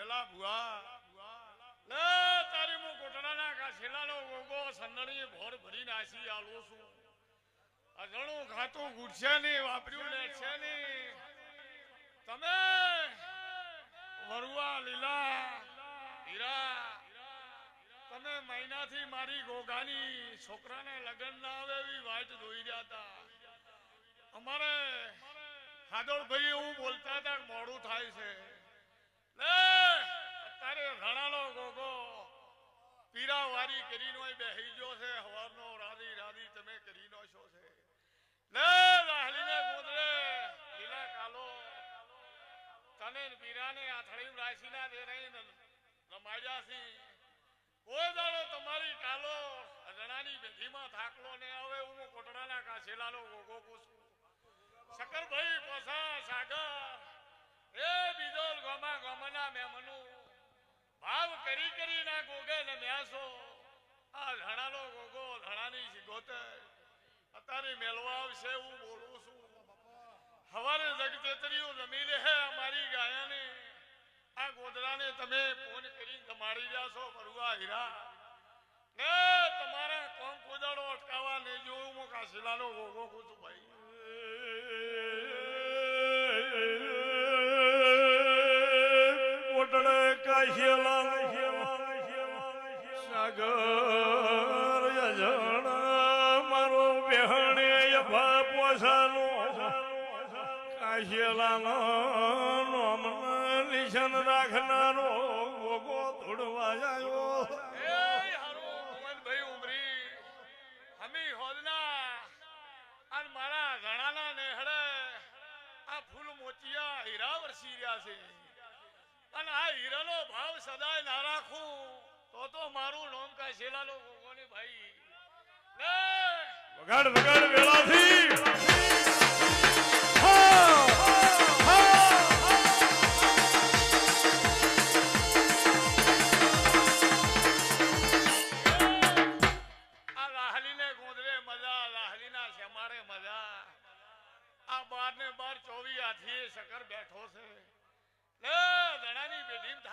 વેલા ભુઆ લે, તારી મુ કોટડાના કાશીલાનો ગોગો સંદણી ભોર ભરી નાસી, આલો છું. અજણું ખાતું ગુડશે ને વાપર્યું ને છે ને તમે વરુઆ, લીલા, હીરા, તમે મહિનાથી મારી ગોગાની છોકરાને લગ્ન ના આવે એવી વાટ જોઈ રહ્યા હતા અમારે હાદોળભાઈ એવું બોલતા હતા મોડું થાય છે લે અત્યારે ઘણાનો ગોગો વારી કરીને બેહી ગયો છે. હવારનો રાધી રાધી, તમે કરી છો છે. લે લાહલીને ગોદરે લીલા કાલો. તને પીરાને આથળી રાશીના દે રહી રમાડ્યા છે. કોઈ દાડો તમારી કાલો રણાની બેઠીમાં થાકલો ને આવે હું કોટડાના કાશેલાનો ગોગો પૂછું. શકરભાઈ, પાસા, સાગર, એ બીજોલ ગોમા ગોમના મેમનુ ભાવ કરી કરી ના ગોગે ને મ્યાસો આ ધણાનો ગોગો ધણાની શિગોતર અત્યારે મેળવા આવશે હું બોલું છું. હવારે જગતેતરીઓ જમી લે હે અમારી ગાયાને. આ ગોદરાને તમે ફોન કરી ગમાડી જાશો છો ભરવા હીરા. ને તમારા કોમ કોદાડો અટકાવવા ને જોયું હું કાશીલાનો ગોગો છું ભાઈ. કાશીલા સાગર યજણ, મારો બેહણે પોસાનો. કાશીલાનો નોમ નિશાન મારા ઘણાના નેહડે આ ફૂલ મોચિયા હીરા વરસી રહ્યા છે. અને આ હીરાનો ભાવ સદાય ના રાખું. તો તો મારું નામ કા શેલાનો ગોગોની ભાઈ. લે! વગાડ વગાડ વેળાથી. આ લાહલીને ગોંદરે મજા લાહલીના શેમારે મજા. આ બાર ને બાર ચોવી હાથીએ શકર બેઠો છે.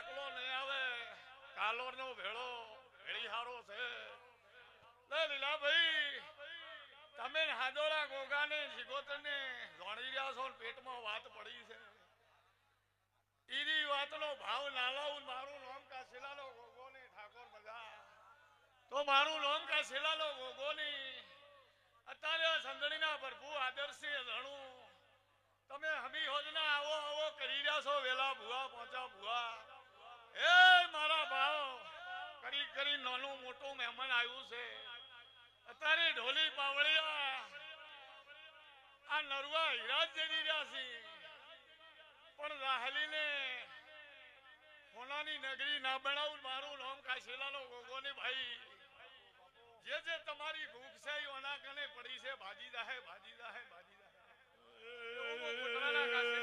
લે ધણાની નહીં આવે કાલોર નો ભેળો ભેળી હારો છે. લે લીલાભાઈ, તમે હાદોરા ગોગા ને જીગોતર ને જોણી રહ્યા છો પેટમાં વાત પડી છે. ઈરી વાતનો ભાવ ના લાવું મારું નામ કાશીલાનો ગોગો ને ઠાકોર બધા. તો મારું નામ કા ગોગો ગોગોની અત્યારે આ સંદણીના પ્રભુ આદર્શે ધણું તમે હમી હોજના આવો આવો કરી રહ્યા છો, વેલા ભુવા પહોંચા ભુવા. એ મારા ભાવ કરી કરી નાનું મોટું મહેમાન આવ્યું છે અત્યારે ઢોલી બાવળિયા આ નરવા હીરા જઈ રહ્યા છે પણ રાહલીને હોનાની નગરી ના બનાવું મારું નામ કાશીલાનો ગોગોની ભાઈ જે જે તમારી ભૂખ છે ઓના કને પડી છે ભાજી દાહે ભાજી દાહે ભાજી મારો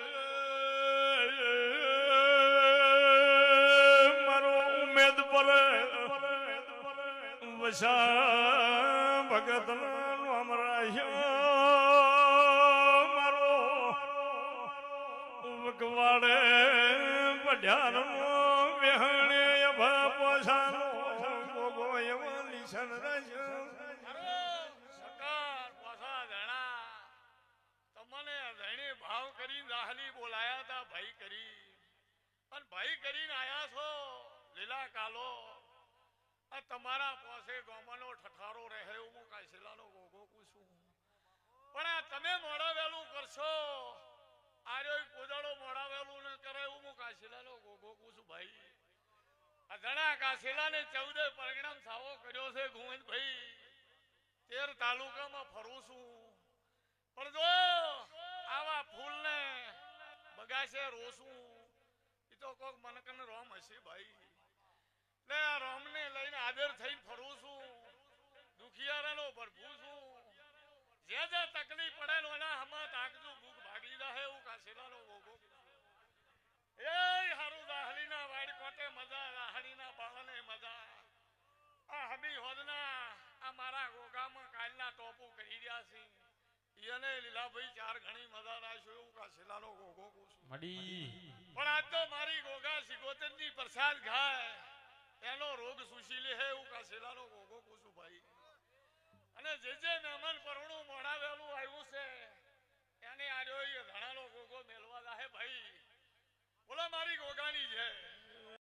વસા ભગત નામ મારો વકવાડે પઢ્યાર વેહણે પોસાનો રજ તમને ધણી ભાવ કરી રાહલી બોલાયા તા, ભાઈ કરી. અને ભાઈ કરીને આયા છો, લીલા કાલો. આ તમારા પાસે ગોમાનો ઠઠારો રહે એવું હું કાશીલાનો ગોગો પૂછું. પણ આ તમે મોડા વહેલું કરશો. આર્યો કોદાળો મોડા વહેલું ન કરે એવું હું કાશીલાનો ગોગો પૂછું, ભાઈ. આ ઘણા કાશીલાને ચૌદે પરિણામ સાવો કર્યો છે ગોવિંદભાઈ. તેર તાલુકામાં ફરું છું. પણ જો આવા ફૂલને બગાશે રોશું. એ તો કોક મનકન રોમ હશે, ભાઈ. લે આ રોમને લઈને આદર થઈને ફરું છું. દુખિયારાનો ભરભું છું. જે જે તકલીફ પડેલો એના હમણાં તાકજો ભૂખ ભાગી જાય એવું કાશીલાનો ભોગો એ હારું દાહલીના વાડ કોટે મજા દાહલીના બાળને મજા. આ હબી હોદના આ મારા ગોગામાં કાલના ટોપુ કરી રહ્યા છે. એને લીલાભાઈ ચાર ઘણી મજા રાખ્યો એવું કાશીલાનો ગોગો મડી પણ આજ તો મારી ગોગા સિગોતરની પ્રસાદ ખાય. એનો રોગ સુશી લે એવું કાશીલાનો ગોગો કહું છું ભાઈ. અને જે જે મહેમાન પરણું મોડાવેલું આવ્યું છે, એને આર્યો ઘણાનો ગોગો મેલવા જાહે ભાઈ. બોલો, મારી ગોગાની છે